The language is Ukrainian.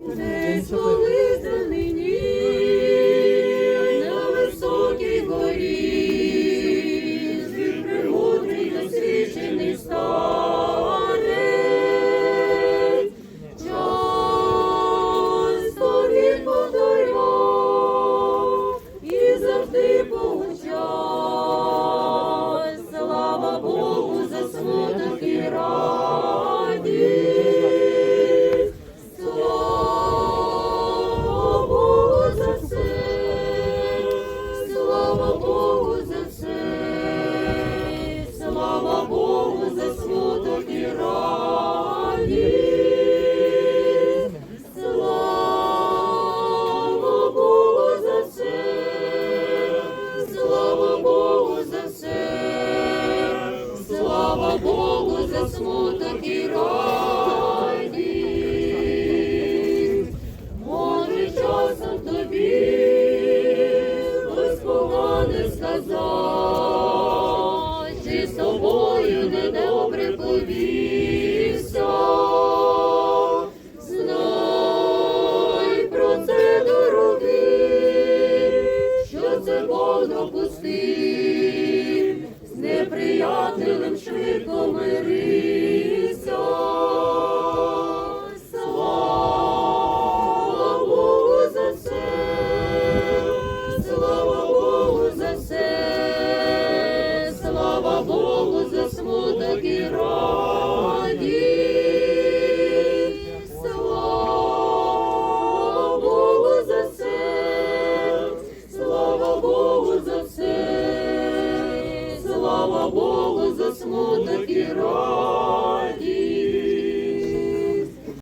Jesus. слава Богу, за смуток і радість. Може, часом тобі хтось не сказав, чи з тобою недобре повівся. Знай про це дороги, що це Бог допустив. our war.